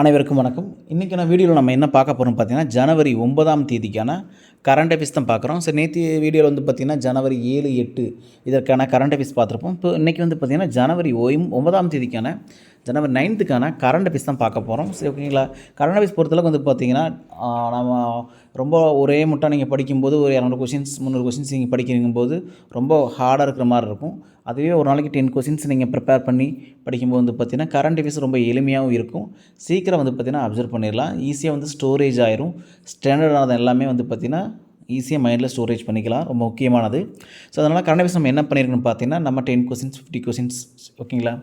அனைவருக்கும் வணக்கம். இன்றைக்கான வீடியோவில் நம்ம என்ன பார்க்க போகிறோம் பார்த்தீங்கன்னா ஜனவரி ஒன்பதாம் தேதிக்கான கரண்ட் அஃபேர்ஸ் தான் பார்க்குறோம் ஸோ நேற்று வீடியோவில் வந்து பார்த்திங்கன்னா ஜனவரி ஏழு எட்டு இதற்கான கரண்ட் அஃபேர்ஸ் பார்த்துருப்போம். இப்போ இன்றைக்கி வந்து பார்த்திங்கன்னா ஜனவரி ஒய் ஒன்பதாம் தேதிக்கான ஜனவரி நைன்த்துக்கான கரண்ட் அஃபேர்ஸ் தான் பார்க்க போகிறோம் சரி ஓகேங்களா கரண்ட் அஃபேர்ஸ் பொறுத்தளவுக்கு வந்து பார்த்திங்கன்னா நம்ம ரொம்ப ஒரே முட்டா நீங்கள் படிக்கும்போது ஒரு இரநூறு கொஷின்ஸ் முந்நூறு கொஷின்ஸ் நீங்கள் படிக்கிறங்கும்போது ரொம்ப ஹார்டாக இருக்கிற மாதிரி இருக்கும். அதுவே ஒரு நாளைக்கு டென் கொஷின்ஸ் நீங்கள் ப்ரிப்பேர் பண்ணி படிக்கும்போது வந்து பார்த்திங்கன்னா கரண்ட் அஃபேர்ஸ் ரொம்ப எளிமையாகவும் இருக்கும். சீக்கிரம் வந்து பார்த்திங்கன்னா அப்சர்வ் பண்ணிடலாம் ஈஸியாக வந்து ஸ்டோரேஜ் ஆயிரும். ஸ்டாண்டர்டானது எல்லாமே வந்து பார்த்திங்கன்னா ஈஸியாக மைண்டில் ஸ்டோரேஜ் பண்ணிக்கலாம். ரொம்ப முக்கியமானது. ஸோ அதனால் கரண்ட் அஃபேர்ஸ் நம்ம என்ன பண்ணியிருக்கோம்னு பார்த்தீங்கன்னா நம்ம டென் கொஸ்டின்ஸ் ஃபிஃப்டி கொஸ்டின்ஸ் ஓகேங்களா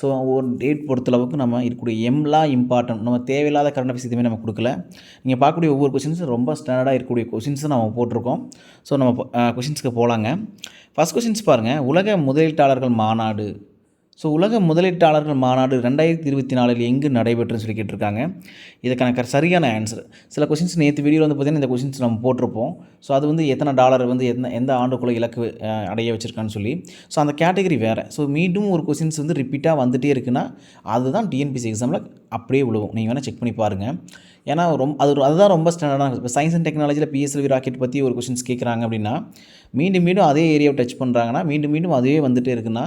ஸோ ஒரு டேட் பொறுத்தளவுக்கு நம்ம இருக்கக்கூடிய எம்லாம் இம்பார்ட்டன்ட் நம்ம தேவையில்லாத கரண்ட் அஃபேர்ஸ் எதுவுமே நம்ம கொடுக்கல. நீங்கள் பார்க்கக்கூடிய ஒவ்வொரு கொஷின்ஸும் ரொம்ப ஸ்டாண்டர்டாக இருக்கக்கூடிய கொஷின்ஸும் நம்ம போட்டிருக்கோம். ஸோ நம்ம கொஷின்ஸ்க்கு போகலாங்க ஃபஸ்ட் கொஷின்ஸ் பாருங்கள் உலக முதலீட்டாளர்கள் மாநாடு. ஸோ உலக முதலீட்டாளர்கள் மாநாடு ரெண்டாயிரத்தி இருபத்தி நாலில் எங்கு நடைபெற்றுன்னு சொல்லி கேட்டிருக்காங்க. இதுக்கான க- சரியான ஆன்சர் சில கொஷின்ஸ் நேற்று வீடியோவில் வந்து பார்த்திங்கன்னா இந்த கொஷின்ஸ் நம்ம போட்டிருப்போம். ஸோ அது வந்து எத்தனை டாலர் வந்து எந்த எந்த ஆண்டுக்குள்ளே இலக்கு அடைய வச்சிருக்கான்னு சொல்லி. ஸோ அந்த கேட்டகரி வேறு. ஸோ மீண்டும் ஒரு கொஷின்ஸ் வந்து ரிப்பீட்டாக வந்துகிட்டே இருக்குன்னா அதுதான் டிஎன்பிசி எக்ஸாமில் அப்படியே விழுவும். நீங்கள் வேணால் செக் பண்ணி பாருங்கள் ஏன்னா ரொம்ப அது ஒரு- அதுதான் ரொம்ப ஸ்டாண்டர்டாக இப்போ சயின்ஸ் அண்ட் டெக்னாலஜியில் பிஎஸ்எல்வி ராக்கெட் பற்றி ஒரு கொஷின்ஸ் கேட்குறாங்க அப்படின்னா மீண்டும் மீண்டும் அதே ஏரியாவை டச் பண்ணுறாங்கன்னா மீண்டும் மீண்டும் அதே வந்துட்டே இருக்குன்னா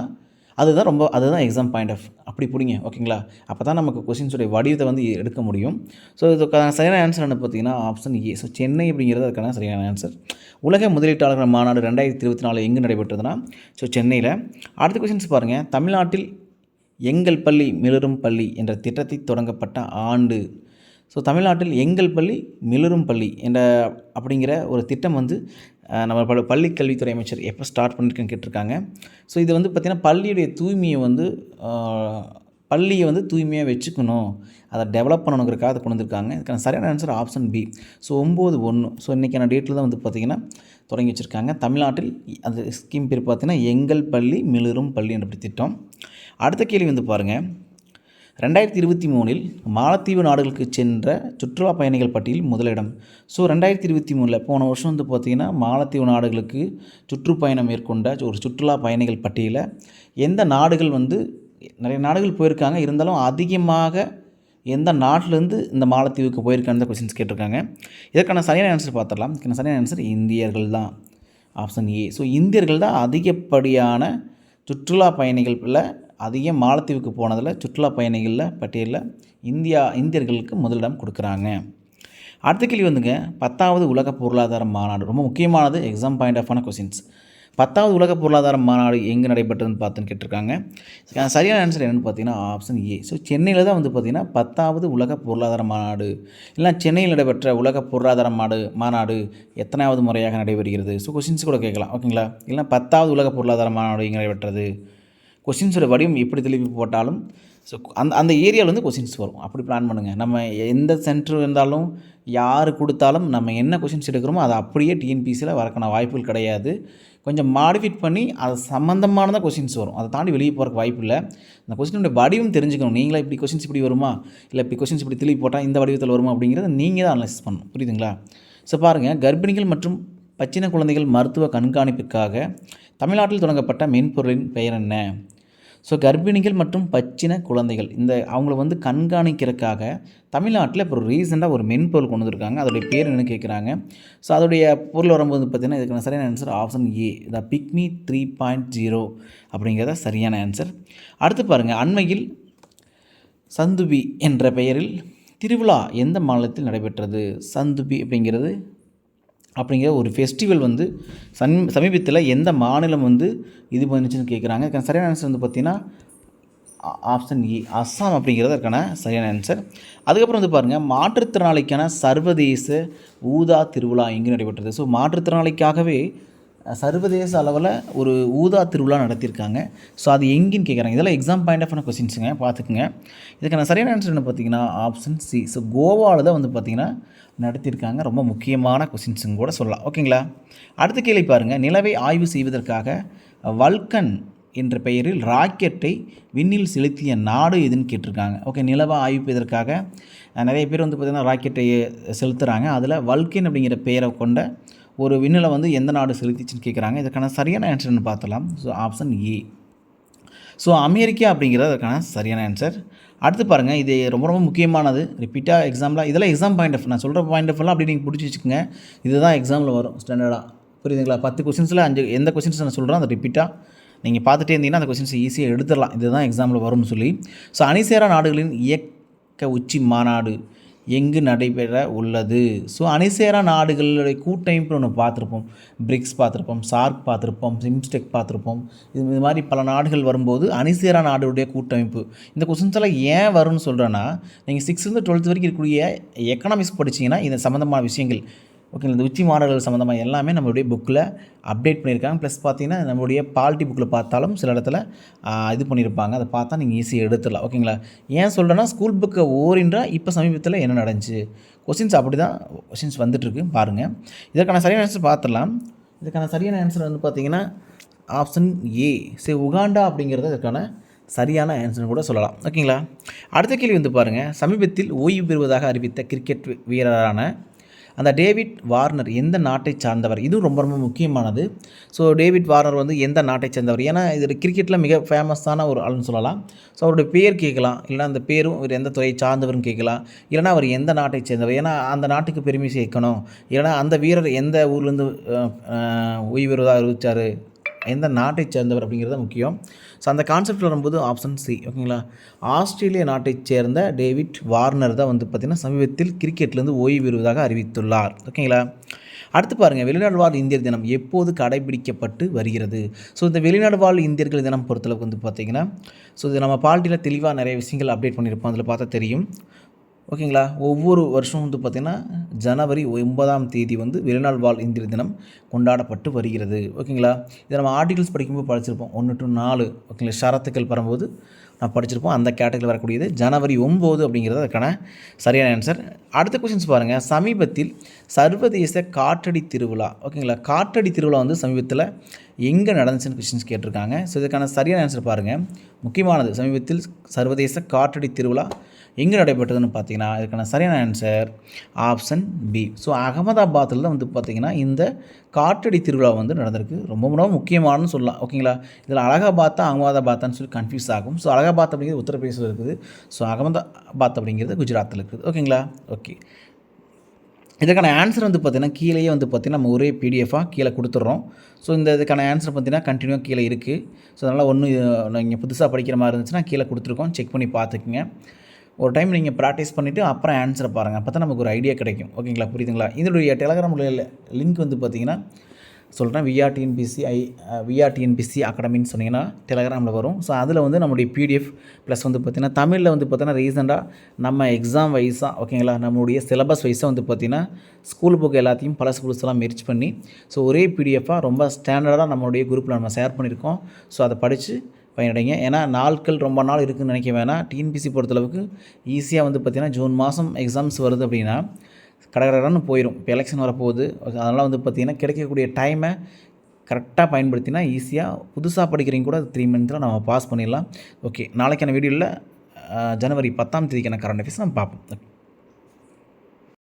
அதுதான் ரொம்ப அதுதான் எக்ஸாம் பாயிண்ட் ஆஃப் அப்படி பிடிங்க ஓகேங்களா அப்போ தான் நமக்கு கொஷின்ஸுடைய வடிவத்தை வந்து எடுக்க முடியும். ஸோ இதுக்கான சரியான ஆன்சர் என்ன பார்த்தீங்கன்னா ஆப்ஷன் ஏ ஸோ சென்னை அப்படிங்கிறது அதுக்கான சரியான ஆன்சர் உலக முதலீட்டாளர்கள் மாநாடு ரெண்டாயிரத்தி இருபத்தி நாலு எங்கே நடைபெற்றதுன்னா ஸோ சென்னையில். அடுத்த கொஷின்ஸ் பாருங்கள் தமிழ்நாட்டில் எங்கள் பள்ளி மிளரும் பள்ளி என்ற திட்டத்தை தொடங்கப்பட்ட ஆண்டு ஸோ தமிழ்நாட்டில் எங்கள் பள்ளி மிளரும் பள்ளி என்ற அப்படிங்கிற ஒரு திட்டம் வந்து நம்ம பல பள்ளி கல்வித்துறை அமைச்சர் எப்போ ஸ்டார்ட் பண்ணியிருக்கேன்னு கேட்டிருக்காங்க. ஸோ இது வந்து பார்த்திங்கன்னா பள்ளியுடைய தூய்மையை வந்து பள்ளியை வந்து தூய்மையாக வச்சுக்கணும். அதை டெவலப் பண்ணணுங்கிறக்காக அதை கொண்டு வந்திருக்காங்க. இதுக்கான சரியான ஆன்சர் ஆப்ஷன் பி ஸோ ஒம்பது ஒன்று. ஸோ இன்றைக்கான டேட்டில் தான் வந்து பார்த்திங்கன்னா தொடங்கி வச்சுருக்காங்க. தமிழ்நாட்டில் அந்த ஸ்கீம் பேர் பார்த்திங்கன்னா எங்கள் பள்ளி மிளிரும் பள்ளி என்ற திட்டம். அடுத்த கேள்வி வந்து பாருங்கள் ரெண்டாயிரத்தி இருபத்தி மூணில் மாலத்தீவு நாடுகளுக்கு சென்ற சுற்றுலா பயணிகள் பட்டியல் முதலிடம். ஸோ ரெண்டாயிரத்தி இருபத்தி மூணில் போன வருஷம் வந்து பார்த்திங்கன்னா மாலத்தீவு நாடுகளுக்கு சுற்றுப்பயணம் மேற்கொண்ட ஒரு சுற்றுலா பயணிகள் பட்டியலில் எந்த நாடுகள் வந்து நிறைய நாடுகள் போயிருக்காங்க. இருந்தாலும் அதிகமாக எந்த நாட்டிலேருந்து இந்த மாலத்தீவுக்கு போயிருக்கான்னு கொஸ்டின்ஸ் கேட்டிருக்காங்க. இதற்கான சரியான ஆன்சர் பார்த்துடலாம். இதுக்கான சரியான ஆன்சர் இந்தியர்கள் தான். ஆப்ஷன் ஏ ஸோ இந்தியர்கள் தான் அதிகப்படியான சுற்றுலா பயணிகளில் அதிகம் மாலத்தீவுக்கு போனதில் சுற்றுலா பயணிகளில் பட்டியலில் இந்தியா இந்தியர்களுக்கு முதலிடம் கொடுக்குறாங்க. அடுத்த கேள்வி வந்துங்க. பத்தாவது உலக பொருளாதார மாநாடு. ரொம்ப முக்கியமானது எக்ஸாம் பாயிண்ட் ஆஃபான கொஸ்டின்ஸ் பத்தாவது உலக பொருளாதார மாநாடு எங்கே நடைபெற்றதுன்னு பார்த்துன்னு கேட்டிருக்காங்க. சரியான ஆன்சர் என்னென்னு பார்த்தீங்கன்னா ஆப்ஷன் ஏ ஸோ சென்னையில் தான் வந்து பார்த்திங்கன்னா பத்தாவது உலக பொருளாதார மாநாடு. இல்லை சென்னையில் நடைபெற்ற உலக பொருளாதார மாடு மாநாடு எத்தனாவது முறையாக நடைபெறுகிறது? ஸோ கொஷின்ஸ் கூட கேட்கலாம். ஓகேங்களா இல்லைனா பத்தாவது உலக பொருளாதார மாநாடு எங்கே நடைபெற்றது? கொஷின்ஸோட வடிவம் எப்படி திருப்பி போட்டாலும் ஸோ அந்த அந்த ஏரியாவில் வந்து கொஷின்ஸ் வரும். அப்படி பிளான் பண்ணுங்கள் நம்ம எந்த சென்டர் இருந்தாலும் யார் கொடுத்தாலும் நம்ம என்ன கொஷின்ஸ் எடுக்கிறோமோ அதை அப்படியே டிஎன்பிசியில் வரக்கான வாய்ப்புகள் கிடையாது. கொஞ்சம் மாடிஃபிட் பண்ணி அது சம்மந்தமானதான் கொஷின்ஸ் வரும். அதை தாண்டி வெளியே போகிறக்கு வாய்ப்பு இல்லை. அந்த கொஸ்டினுடைய வடிவம் தெரிஞ்சுக்கணும். நீங்களே இப்படி கொஷின்ஸ் இப்படி வருமா? இல்லை இப்படி கொஷின்ஸ் இப்படி திருப்பி போட்டால் இந்த வடிவத்தில் வருமா அப்படிங்கிறத நீங்கள் தான் அனலைஸ் பண்ணணும். புரியுதுங்களா? ஸோ பாருங்கள் கர்ப்பிணிகள் மற்றும் பச்சின குழந்தைகள் மருத்துவ கண்காணிப்புக்காக தமிழ்நாட்டில் தொடங்கப்பட்ட மென்பொருளின் பெயர் என்ன? ஸோ கர்ப்பிணிகள் மற்றும் பச்சின குழந்தைகள் இந்த அவங்கள வந்து கண்காணிக்கிறதுக்காக தமிழ்நாட்டில் இப்போ ரீசெண்டாக ஒரு மென்பொருள் கொண்டு வந்திருக்காங்க. அதோடைய பேர் என்ன கேட்குறாங்க ஸோ அதோடைய பொருள் வரும்போது பார்த்தீங்கன்னா இதுக்கான சரியான ஆன்சர் ஆப்ஷன் ஏ த பிக்மி த்ரீ பாயிண்ட் ஜீரோ அப்படிங்கிறத சரியான ஆன்சர் அடுத்து பாருங்கள் அண்மையில் சந்துபி என்ற பெயரில் திருவிழா எந்த மாநிலத்தில் நடைபெற்றது? சந்துபி அப்படிங்கிறது அப்படிங்கிற ஒரு ஃபெஸ்டிவல் வந்து சன் சமீபத்தில் எந்த மாநிலம் வந்து இது பண்ணுச்சுன்னு கேட்குறாங்க சரியான ஆன்சர் வந்து பார்த்திங்கன்னா ஆப்ஷன் இ e, அஸ்ஸாம் அப்படிங்கிறது இருக்கான சரியான ஆன்சர் அதுக்கப்புறம் வந்து பாருங்கள் மாற்றுத்திறனாளிக்கான சர்வதேச ஊதா திருவிழா எங்கே நடைபெற்றது? ஸோ மாற்றுத்திறனாளிக்காகவே சர்வதேச அளவில் ஒரு ஊதா திருவிழா நடத்தியிருக்காங்க. ஸோ அது எங்கேன்னு கேட்குறாங்க இதெல்லாம் எக்ஸாம் பாயிண்ட் ஆஃப் கொஸ்டின்ஸுங்க பார்த்துக்குங்க. இதுக்கான சரியான ஆன்சர் என்ன பார்த்தீங்கன்னா ஆப்ஷன் சி ஸோ கோவாவில் தான் வந்து பார்த்திங்கன்னா நடத்தியிருக்காங்க. ரொம்ப முக்கியமான கொஸ்டின்ஸுங்க கூட சொல்லலாம். ஓகேங்களா? அடுத்த கேள்வி பாருங்கள் நிலவை ஆய்வு செய்வதற்காக வல்கன் என்ற பெயரில் ராக்கெட்டை விண்ணில் செலுத்திய நாடு எதுன்னு கேட்டிருக்காங்க. ஓகே நிலவை ஆய்வு செய்வதற்காக நிறைய பேர் வந்து பார்த்திங்கன்னா ராக்கெட்டை செலுத்துகிறாங்க அதில் வல்கன் அப்படிங்கிற பெயரை கொண்ட ஒரு விண்ணில் வந்து எந்த நாடு செலுத்திச்சுன்னு கேட்குறாங்க இதுக்கான சரியான ஆன்சர்னு பார்த்தலாம் so option A so America அப்படிங்கிறது அதுக்கான சரியான ஆன்சர் அடுத்து பாருங்கள் இது ரொம்ப ரொம்ப முக்கியமானது. ரிப்பீட்டாக எக்ஸாமில் இதெல்லாம் எக்ஸாம் பாயிண்ட் ஆஃப் நான் சொல்கிற பாயிண்ட் ஆஃப்லாம் அப்படி நீங்கள் பிடிச்சி வச்சுக்கோங்க. இதுதான் எக்ஸாமில் வரும் ஸ்டாண்டர்டாக புரியுதுங்களா? பத்து கொஸ்டின்ஸில் அஞ்சு எந்த கொஸ்டின்ஸ் நான் சொல்கிறேன் அந்த ரிப்பீட்டாக நீங்கள் பார்த்துட்டே இருந்தீங்கன்னா அந்த கொஸ்டின்ஸ் ஈஸியாக எடுத்துடலாம். இதுதான் எக்ஸாமில் வரும்னு சொல்லி. ஸோ அணிசேரா நாடுகளின் இயக்க உச்சி மாநாடு. எங்கு நடைபெற உள்ளது? ஸோ அணிசேரா நாடுகளுடைய கூட்டமைப்பு ஒன்று பார்த்துருப்போம். பிரிக்ஸ் பார்த்துருப்போம் சார்க் பார்த்துருப்போம் சிம்ஸ்டெக் பார்த்துருப்போம். இது மாதிரி பல நாடுகள் வரும்போது அணிசேரா நாடுடைய கூட்டமைப்பு. இந்த கொஸ்டின்ஸ் எல்லாம் ஏன் வரும்னு சொல்கிறேன்னா நீங்கள் சிக்ஸ்த்து டுவெல்த் வரைக்கும் இருக்கக்கூடிய எக்கனாமிக்ஸ் படிச்சீங்கன்னா இந்த சம்மந்தமான விஷயங்கள். ஓகே இந்த உச்சி மாடல்கள் சம்மந்தமாக எல்லாமே நம்மளுடைய புக்கில் அப்டேட் பண்ணியிருக்காங்க. ப்ளஸ் பார்த்தீங்கன்னா நம்மளுடைய பாலிட்டி புக்கில் பார்த்தாலும் சில இடத்துல இது பண்ணியிருப்பாங்க. அதை பார்த்தா நீங்கள் ஈஸியாக எடுத்துடலாம். ஓகேங்களா? ஏன் சொல்கிறேன்னா ஸ்கூல் புக்கை ஓரின்றா இப்போ சமீபத்தில் என்ன நடந்துச்சு? கொஸ்டின்ஸ் அப்படி தான் கொஸ்டின்ஸ் வந்துட்டுருக்கு. பாருங்கள் இதற்கான சரியான ஆன்சர் பார்த்துடலாம். இதுக்கான சரியான ஆன்சர் வந்து பார்த்திங்கன்னா ஆப்ஷன் ஏ சரி உகாண்டா அப்படிங்கிறது இதுக்கான சரியான ஆன்சர்னு கூட சொல்லலாம். ஓகேங்களா? அடுத்த கேள்வி வந்து பாருங்கள் சமீபத்தில் ஓய்வு பெறுவதாக அறிவித்த கிரிக்கெட் வீரரான அந்த டேவிட் வார்னர் எந்த நாட்டை சார்ந்தவர்? இதுவும் ரொம்ப ரொம்ப முக்கியமானது. ஸோ டேவிட் வார்னர் வந்து எந்த நாட்டை சேர்ந்தவர்? ஏன்னா இது கிரிக்கெட்டில் மிக ஃபேமஸான ஒரு ஆள்னு சொல்லலாம். ஸோ அவருடைய பேர் கேட்கலாம். இல்லைனா அந்த பேரும் இவர் எந்த துறையை சார்ந்தவர்னு கேட்கலாம். இல்லைனா அவர் எந்த நாட்டை சேர்ந்தவர்? ஏன்னா அந்த நாட்டுக்கு பெருமை சேர்க்கணும். இல்லைனா அந்த வீரர் எந்த ஊர்லேருந்து ஓய்வு பெறுவதாக எந்த நாட்டை சேர்ந்தவர் அப்படிங்கிறது முக்கியம். ஸோ அந்த கான்செப்ட் வரும்போது ஆப்ஷன் சி ஓகேங்களா ஆஸ்திரேலிய நாட்டைச் சேர்ந்த டேவிட் வார்னர் தான் வந்து பார்த்திங்கன்னா சமீபத்தில் கிரிக்கெட்லேருந்து ஓய்வு பெறுவதாக அறிவித்துள்ளார் ஓகேங்களா அடுத்து பாருங்கள் வெளிநாடு வாழ் இந்தியர் தினம் எப்போது கடைபிடிக்கப்பட்டு வருகிறது? ஸோ இந்த வெளிநாடு வாழ் இந்தியர்கள் தினம் பொறுத்தளவுக்கு வந்து பார்த்திங்கன்னா ஸோ இது நம்ம பால்ட்டியில் தெளிவாக நிறைய விஷயங்கள் அப்டேட் பண்ணியிருப்போம் அதில் பார்த்தா தெரியும். ஓகேங்களா? ஒவ்வொரு வருஷம் வந்து பார்த்திங்கன்னா ஜனவரி ஒன்பதாம் தேதி வந்து வெளிநாள் வாழ் இந்தியர் தினம் கொண்டாடப்பட்டு வருகிறது. ஓகேங்களா? இதை நம்ம ஆர்டிகல்ஸ் படிக்கும்போது படிச்சிருப்போம். ஒன்று டு நாலு. ஓகேங்களா? ஷரத்துக்கள் பரம்போது நான் படிச்சிருப்போம். அந்த கேட்டகரியில் வரக்கூடியது ஜனவரி ஒம்பது அப்படிங்கிறது அதுக்கான சரியான ஆன்சர் அடுத்த கொஷின்ஸ் பாருங்கள் சமீபத்தில் சர்வதேச காற்றடி திருவிழா. ஓகேங்களா காற்றடி திருவிழா வந்து சமீபத்தில் எங்கே நடந்துச்சுன்னு கொஷின்ஸ் கேட்டிருக்காங்க. ஸோ இதுக்கான சரியான ஆன்சர் பாருங்கள் முக்கியமானது சமீபத்தில் சர்வதேச காற்றடி திருவிழா எங்கே நடைபெற்றதுன்னு பார்த்தீங்கன்னா இதுக்கான சரியான ஆன்சர் ஆப்ஷன் பி ஸோ அகமதாபாத்தில் வந்து பார்த்தீங்கன்னா இந்த காற்றடி திருவிழா வந்து நடந்திருக்கு. ரொம்ப ரொம்ப முக்கியமானு சொல்லலாம். ஓகேங்களா இதில் அலகாபாத்தா அகமதாபாத்தான்னு சொல்லி கன்ஃபியூஸ் ஆகும். ஸோ அலகாபாத் அப்படிங்கிறது உத்தரப்பிரதேசத்தில் இருக்குது. ஸோ அகமதாபாத் அப்படிங்கிறது குஜராத்தில் இருக்குது. ஓகேங்களா ஓகே இதுக்கான ஆன்சர் வந்து பார்த்தீங்கன்னா கீழேயே வந்து பார்த்திங்கன்னா நம்ம ஒரே பிடிஎஃபாக கீழே கொடுத்துட்றோம். ஸோ இந்த இதுக்கான ஆன்சர் பார்த்தீங்கன்னா கண்டினியூ கீழே இருக்குது ஸோ அதனால் ஒன்று நீங்கள் புதுசாக படிக்கிற மாதிரி இருந்துச்சுன்னா கீழே கொடுத்துருக்கோம். செக் பண்ணி பார்த்துக்குங்க. ஒரு டைம் நீங்கள் ப்ராக்டிஸ் பண்ணிவிட்டு அப்புறம் ஆன்சரை பாருங்கள் அப்போ தான் நமக்கு ஒரு ஐடியா கிடைக்கும். ஓகேங்களா புரியுதுங்களா? இதனுடைய டெலகிராமில் லிங்க் வந்து பார்த்தீங்கன்னா சொல்கிறேன் விஆர்டிஎன்பிசி ஐ விஆர்டிஎன்பிசி அகாடமின்னு uh, சொன்னீங்கன்னா டெலகிராமில் வரும். ஸோ அதில் வந்து நம்மளுடைய பிடிஎஃப் ப்ளஸ் வந்து பார்த்திங்கன்னா தமிழில் வந்து பார்த்தீங்கன்னா ரீசெண்டாக நம்ம எக்ஸாம் வைஸாக ஓகேங்களா நம்மளுடைய சிலபஸ் வைஸாக வந்து பார்த்திங்கன்னா ஸ்கூல் புக் எல்லாத்தையும் பல ஸ்கூல்ஸ் எல்லாம் பண்ணி ஸோ ஒரே பிடிஎஃபாக ரொம்ப ஸ்டாண்டர்டாக நம்மளுடைய குரூப்பில் நம்ம ஷேர் பண்ணியிருக்கோம். ஸோ அதை படித்து பயனடைங்க. ஏன்னா நாட்கள் ரொம்ப நாள் இருக்குதுன்னு நினைக்க வேணாம். டிஎன்பிசி பொறுத்தளவுக்கு ஈஸியாக வந்து பார்த்திங்கன்னா ஜூன் மாதம் எக்ஸாம்ஸ் வருது அப்படின்னா கடகடன்னு போயிடும் இப்போ எலெக்ஷன் வரப்போகுது. அதனால் வந்து பார்த்திங்கன்னா கிடைக்கக்கூடிய டைமை கரெக்டாக பயன்படுத்தினா ஈஸியாக புதுசாக படிக்கிறீங்க கூட த்ரீ மந்த்தில் நம்ம பாஸ் பண்ணிடலாம். ஓகே நாளைக்கான வீடியோவில் ஜனவரி பத்தாம் தேதிக்கான கரண்ட் அஃபேர்ஸ் நம்ம பார்ப்போம்.